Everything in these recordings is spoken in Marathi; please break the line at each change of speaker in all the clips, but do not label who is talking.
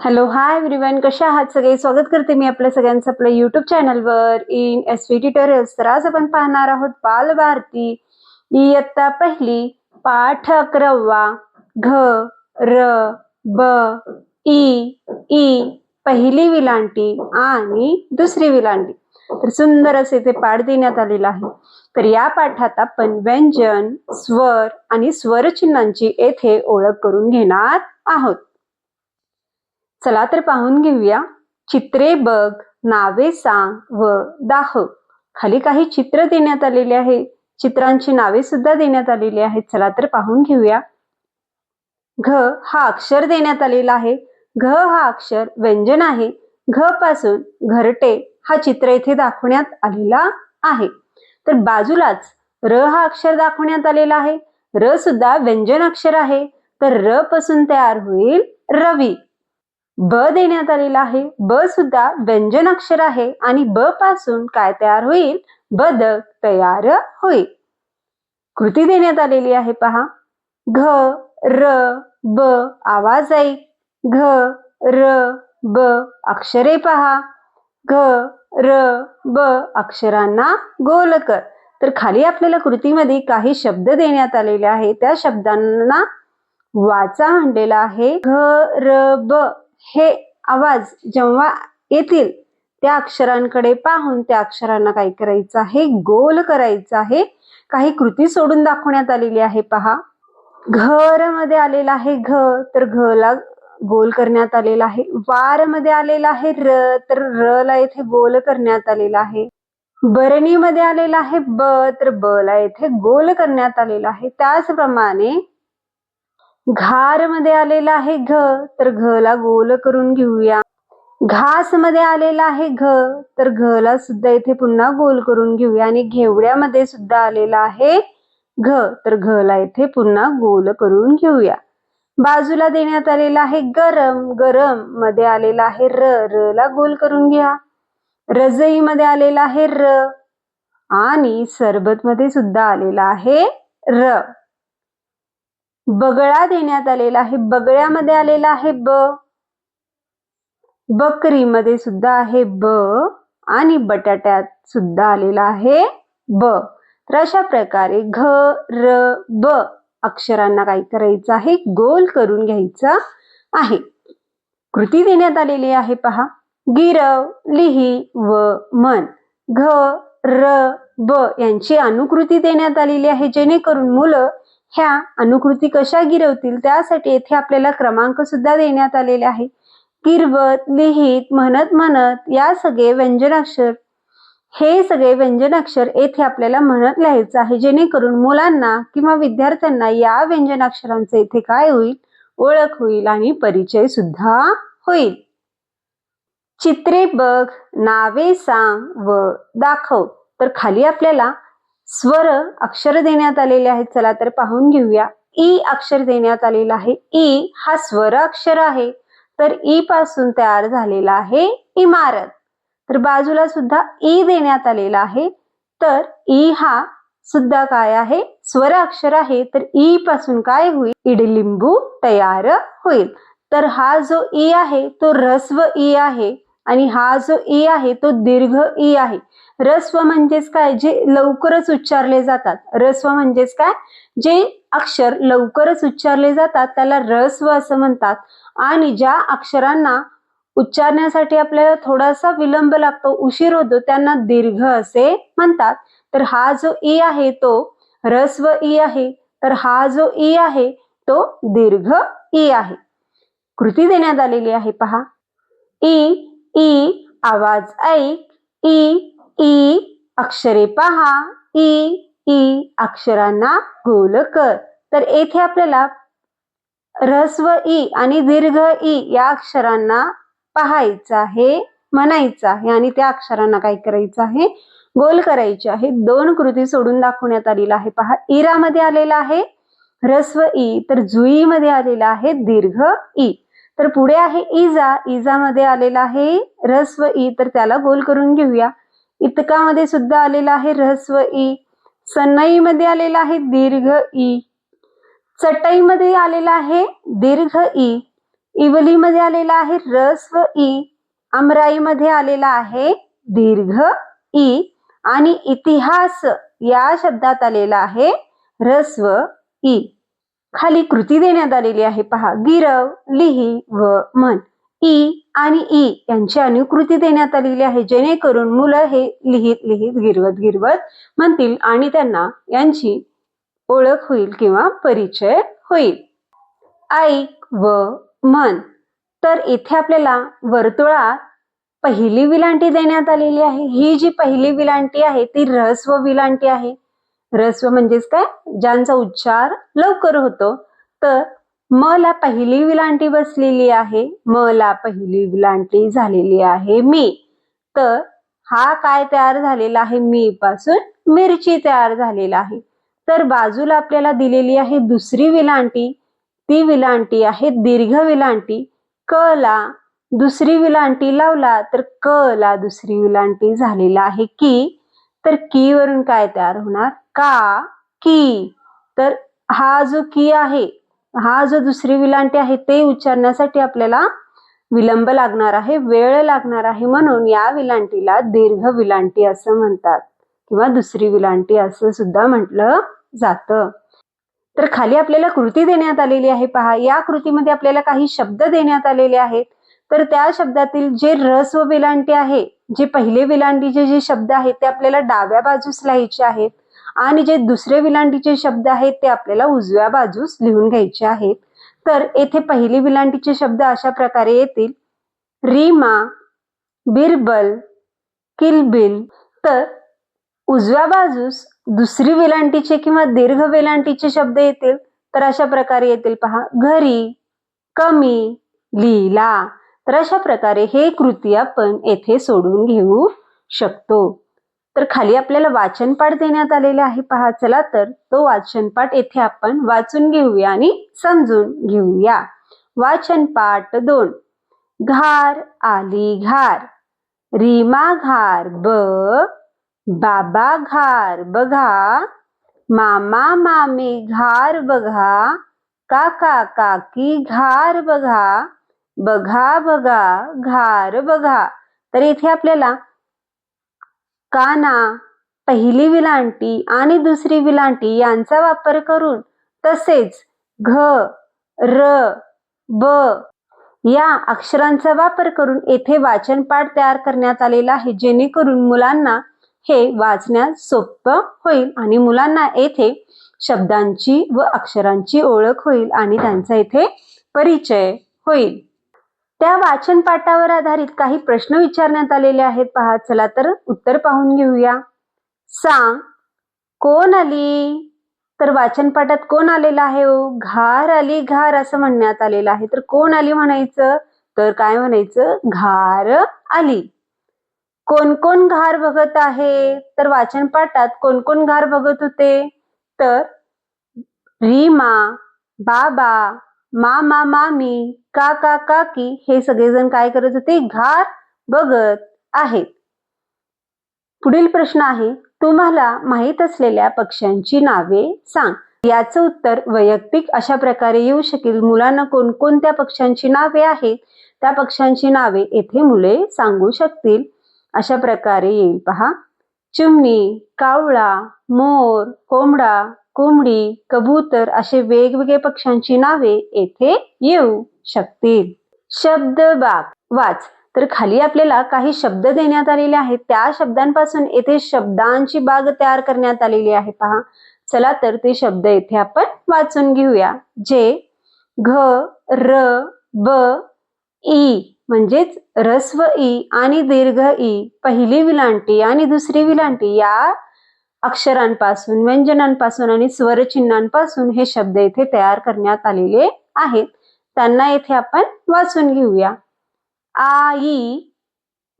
हॅलो हाय एव्हरीवन कशा आहात सगळे? स्वागत करते मी आपल्या सगळ्यांचं आपल्या युट्यूब चॅनलवर इन एस व्ही ट्युटोरियल्स तर आज आपण पाहणार आहोत बालभारती इयत्ता पहिली पाठ अकरावा घ र ब ई ई पहिली विलांटी आणि दुसरी विलांटी. तर सुंदर असे ते पाठ देण्यात आलेलं आहे. तर या पाठात आपण व्यंजन स्वर आणि स्वरचिन्हांची येथे ओळख करून घेणार आहोत. चला तर पाहून घेऊया. चित्रे बघ नावे सांग व दाह. खाली काही चित्र देण्यात आलेले आहे. चित्रांची नावे सुद्धा देण्यात आलेली आहेत. चला तर पाहून घेऊया. घ हा अक्षर देण्यात आलेला आहे. घ हा अक्षर व्यंजन आहे. घ पासून घरटे हा चित्र इथे दाखवण्यात आलेला आहे. तर बाजूलाच र हा अक्षर दाखवण्यात आलेला आहे. र सुद्धा व्यंजन अक्षर आहे. तर र पासून तयार होईल रवी. ब देण्यात आलेला आहे. ब सुद्धा व्यंजन अक्षर आहे आणि ब पासून काय तयार होईल? बदक तयार होईल. कृती देण्यात आलेली आहे पहा. घ र ब आवाज ऐक घ र ब अक्षरे पहा. घ र ब अक्षरांना गोल कर. तर खाली आपल्याला कृतीमध्ये काही शब्द देण्यात आलेले आहे त्या शब्दांना वाचा आणलेला आहे. घ र ब हे आवाज जेव्हा येतील त्या अक्षरांकडे पाहून त्या अक्षरांना काय करायचं आहे? गोल करायचं आहे. काही कृती सोडून दाखवण्यात आलेली आहे. पहा. घरमध्ये आलेला आहे घ तर घ ला गोल करण्यात आलेला आहे. वारमध्ये आलेला आहे र तर र ला येथे गोल करण्यात आलेला आहे. बरणी मध्ये आलेला आहे ब तर ब ला येथे गोल करण्यात आलेला आहे. त्याचप्रमाणे घारमध्ये आलेला आहे घ तर घ ला गोल करून घेऊया. घासमध्ये आलेला आहे घ तर घ ला सुद्धा इथे पुन्हा गोल करून घेऊया. आणि घेवड्यामध्ये सुद्धा आलेला आहे घ तर घ ला इथे पुन्हा गोल करून घेऊया. बाजूला देण्यात आलेला आहे गरम गरममध्ये आलेला आहे र र ला गोल करून घ्या. रजई मध्ये आलेला आहे र आणि सरबत मध्ये सुद्धा आलेला आहे र. बगळा देण्यात आलेला आहे. बगळ्यामध्ये आलेला आहे ब. बकरीमध्ये सुद्धा आहे ब. आणि बटाट्यात सुद्धा आलेला आहे ब. तर अशा प्रकारे घ र ब अक्षरांना काय करायचं आहे. गोल करून घ्यायचा आहे. कृती देण्यात आलेली आहे पहा. गिरव लिही व मन. घ र ब यांची अनुकृती देण्यात आलेली आहे. जेणेकरून मुलं ह्या अनुकृती कशा गिरवतील त्यासाठी येथे आपल्याला क्रमांक सुद्धा देण्यात आलेले आहे. गिरवत लिहित म्हणत म्हणत या सगळे व्यंजनाक्षर हे सगळे व्यंजनाक्षर येथे आपल्याला म्हणत लिहायचं आहे. जेणेकरून मुलांना किंवा विद्यार्थ्यांना या व्यंजनाक्षरांचे इथे काय होईल? ओळख होईल आणि परिचय सुद्धा होईल. चित्रे बघ नावे सांग व दाखव. तर खाली आपल्याला स्वर अक्षर देण्यात आलेले आहेत. चला तर पाहून घेऊया. ई अक्षर देण्यात आलेला आहे. ई हा स्वर अक्षर आहे. तर ई पासून तयार झालेला आहे इमारत. तर बाजूला सुद्धा ई देण्यात आलेला आहे. तर ई हा सुद्धा काय आहे? स्वर अक्षर आहे. तर ई पासून काय होईल? इडलिंबू तयार होईल. तर हा जो ई आहे तो रस्व ई आहे. आणि हा जो ई आहे तो दीर्घ ई आहे. रस्व म्हणजेच काय? जे लवकरच उच्चारले जातात. रस्व म्हणजेच काय? जे अक्षर लवकरच उच्चारले जातात त्याला रस्व असं म्हणतात. आणि ज्या अक्षरांना उच्चारण्यासाठी आपल्याला थोडासा विलंब लागतो उशीर होतो त्यांना दीर्घ असे म्हणतात. तर हा जो ई आहे तो रस्व ई आहे. तर हा जो ई आहे तो दीर्घ ई आहे. कृती देण्यात आलेली आहे पहा. ई ई आवाज ऐक. ई ई अक्षरे पहा. ई ई अक्षरांना गोल कर. तर येथे आपल्याला ऱ्हस्व ई आणि दीर्घ ई या अक्षरांना पाहायचं आहे म्हणायचं आहे आणि त्या अक्षरांना काय करायचं आहे? गोल करायचे आहे. दोन कृती सोडून दाखवण्यात आलेला आहे. पहा इरामध्ये आलेला आहे ह्रस्व ई तर जुई मध्ये आलेला आहे दीर्घ ई. तर पुढे आहे इजा. इजामध्ये आलेला आहे ऱ्हस्व ई. तर त्याला गोल करून घेऊया. इतकामध्ये सुद्धा आलेला आहे ऱ्हस्व ई. सन्नईमध्ये आलेला आहे दीर्घ ई. चटईमध्ये आलेला आहे दीर्घ ई. इवलीमध्ये आलेला आहे रस्व ई. अमराईमध्ये आलेला आहे दीर्घ ई. आणि इतिहास या शब्दात आलेला आहे रस्व ई. खाली कृती देण्यात आलेली आहे. पहा गिरव लिही व मन. ई आणि ई यांची अनुकृती देण्यात आलेली आहे. जेणेकरून मुलं हे लिहित लिहित गिरवत गिरवत म्हणतील आणि त्यांना यांची ओळख होईल किंवा परिचय होईल. ऐक व मन. तर इथे आपल्याला वर्तुळात पहिली विलांटी देण्यात आलेली आहे. ही जी पहिली विलांटी आहे ती रहस्व विलांटी आहे. ऱ्हस्व म्हणजेच काय? ज्यांचा उच्चार लवकर होतो. तर म ला पहिली विलांटी बसलेली आहे. म ला पहिली विलांटी झालेली आहे मी. तर हा काय तयार झालेला आहे? मी पासून मिरची तयार झालेला आहे. तर बाजूला आपल्याला दिलेली आहे दुसरी विलांटी. ती विलांटी आहे दीर्घ विलांटी. क ला दुसरी विलांटी लावला तर क ला दुसरी विलांटी झालेला आहे की तर की वरून काय तयार होणार? का? की. तर हा जो की आहे हा जो दुसरी विलांटी आहे ते उच्चारण्यासाठी आपल्याला विलंब लागणार आहे वेळ लागणार आहे म्हणून या विलांटीला दीर्घ विलांटी असं म्हणतात किंवा दुसरी विलांटी असं सुद्धा म्हटलं जातं. तर खाली आपल्याला कृती देण्यात आलेली आहे. पहा या कृतीमध्ये आपल्याला काही शब्द देण्यात आलेले आहेत. तर त्या शब्दातील जे रस व विलांटी आहे जे पहिले विलांडीचे जे शब्द आहेत ते आपल्याला डाव्या बाजूस लिहायचे आहेत आणि जे दुसरे विलांडीचे शब्द आहेत ते आपल्याला उजव्या बाजूस लिहून घ्यायचे आहेत. तर येथे पहिली विलांटीचे शब्द अशा प्रकारे येतील. रीमा बिरबल किलबिल. तर उजव्या बाजूस दुसरी वेलांटीचे किंवा दीर्घ वेलांटीचे शब्द येतील. तर अशा प्रकारे येतील पहा. घरी कमी लीला. तर अशा प्रकारे हे कृती आपण येथे सोडून घेऊ शकतो. तर खाली आपल्याला वाचनपाठ देण्यात आलेले आहे. पहा चला तर तो वाचनपाठ येथे आपण वाचून घेऊया आणि समजून घेऊया. वाचनपाठ दोन. घार आली घार. रीमा घार ब. बाबा घार बघा. मामा मामी घार बघा. काका काकी घार बघा. बघा बघा घार बघा. तर इथे आपल्याला काना पहिली विलांटी आणि दुसरी विलांटी यांचा वापर करून तसेच घ र ब या अक्षरांचा वापर करून येथे वाचनपाठ तयार करण्यात आलेला आहे जेणेकरून मुलांना हे वाचण्यास सोपं होईल आणि मुलांना येथे शब्दांची व अक्षरांची ओळख होईल आणि त्यांचा येथे परिचय होईल. त्या वाचन पाठावर आधारित काही प्रश्न विचारण्यात आलेले आहेत पहा. चला तर उत्तर पाहून घेऊया. सांग कोण आली? तर वाचन पाठात कोण आलेला आहे हो? घार आली घार असं म्हणण्यात आलेलं आहे. तर कोण आली म्हणायचं? तर काय म्हणायचं? घार आली. कोण कोण घार बघत आहे? तर वाचन पाठात कोण कोण घार बघत होते? तर रीमा बाबा मामा मामी काका काकी हे सगळेजण काय करत होते? घार बघत आहेत. पुढील प्रश्न आहे तुम्हाला माहीत असलेल्या पक्ष्यांची नावे सांग. याचं उत्तर वैयक्तिक अशा प्रकारे येऊ शकेल. मुलांना कोणकोणत्या पक्ष्यांची नावे आहेत? त्या पक्ष्यांची नावे येथे मुले सांगू शकतील. अशा प्रकारे येईल पहा. चिमणी कावळा मोर कोंबडा कोंबडी कबूतर असे वेगवेगळे पक्ष्यांची नावे येथे येऊ शकतील. शब्द बाग. वाच. तर खाली आपल्याला काही शब्द देण्यात आलेले आहेत. त्या शब्दांपासून येथे शब्दांची बाग तयार करण्यात आलेली आहे. पहा. चला तर ते शब्द येथे आपण वाचून घेऊया. जे घ र ब ई म्हणजेच रस्व ई आणि दीर्घ ई पहिली विलांटी आणि दुसरी विलांटी या अक्षरांपासून व्यंजनांपासून आणि स्वरचिन्हांपासून हे शब्द येथे तयार करण्यात आलेले आहेत. त्यांना येथे आपण वाचून घेऊया. आई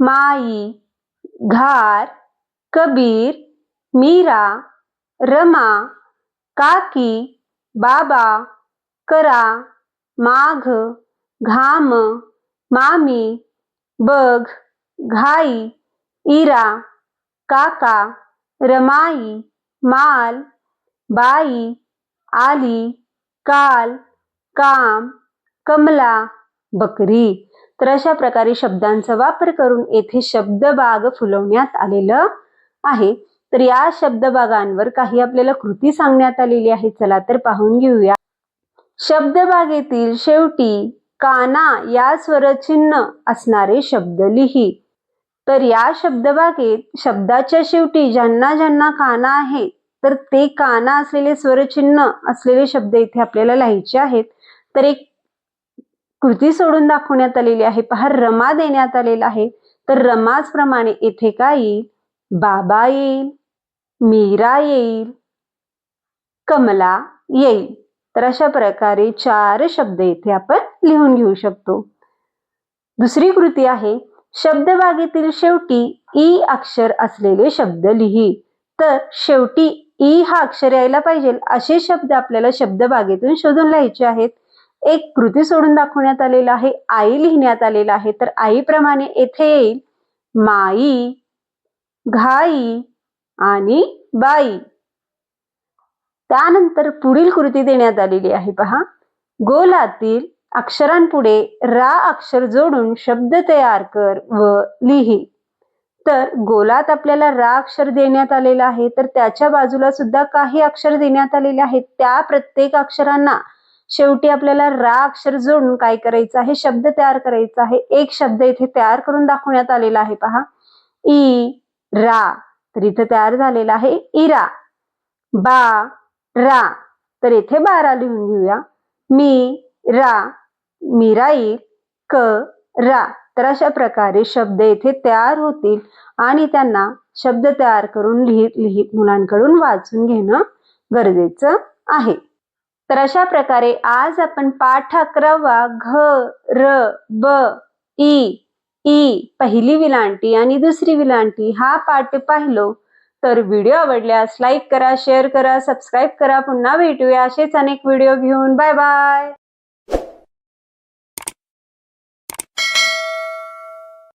माई घार कबीर मीरा रमा काकी बाबा करा माघ घाम मामी बघ घाई इरा काका रमाई माल बाई आली काल काम कमला बकरी. तर अशा प्रकारे शब्दांचा वापर करून येथे शब्दबाग फुलवण्यात आलेलं आहे. तर या शब्दबागांवर काही आपल्याला कृती सांगण्यात आलेली आहे. चला तर पाहून घेऊया. शब्दबागेतील शेवटी काना या स्वरचिन्ह असणारे शब्द लिही. तर या शब्दबागेत शब्दाच्या शेवटी ज्यांना ज्यांना काना आहे तर ते काना असलेले स्वरचिन्ह असलेले शब्द इथे आपल्याला लिहायचे आहेत. तर एक कृती सोडून दाखवण्यात आलेली आहे. पहा रमा देण्यात आलेला आहे. तर रमाच प्रमाणे येथे काय येईल? बाबा येईल मीरा येईल कमला येईल. तर अशा प्रकारे चार शब्द इथे आपण लिहून घेऊ शकतो. दुसरी कृती आहे शब्दबागेतील शेवटी ई अक्षर असलेले शब्द लिही. तर शेवटी ई हा अक्षर यायला पाहिजे असे शब्द आपल्याला शब्दबागेतून शोधून लिहायचे आहेत. एक कृती सोडून दाखवण्यात आलेला आहे आई लिहिण्यात आलेला आहे. तर आईप्रमाणे येथे येईल. माई घाई आणि बाई. त्यानंतर पुढील कृती देण्यात आलेली आहे पहा. गोलातील अक्षरांपुढे रा अक्षर जोडून शब्द तयार कर व लिही. तर गोलात आपल्याला रा अक्षर देण्यात आलेला आहे तर त्याच्या बाजूला सुद्धा काही अक्षर देण्यात आलेले आहेत. त्या प्रत्येक अक्षरांना शेवटी आपल्याला रा अक्षर जोडून काय करायचं आहे? शब्द तयार करायचा आहे. एक शब्द इथे तयार करून दाखवण्यात आलेला आहे पहा. ई रा. तर इथे तयार झालेला आहे इरा. बा रा. तर इथे बारा लिहून घेऊया. मी रा. मीराई क रा तर अशा प्रकारे शब्द येथे तयार होतील आणि त्यांना शब्द तयार करून लिहित लिहित मुलांकडून वाचून घेणं गरजेचं आहे. तर अशा प्रकारे आज आपण पाठ अकरावा घ र ब ई ई पहिली विलांटी आणि दुसरी विलांटी हा पाठ पाहिलो. तर व्हिडिओ आवडल्यास लाईक करा शेअर करा सबस्क्राईब करा. पुन्हा भेटूया. असेच अनेक व्हिडिओ घेऊन. Bye bye.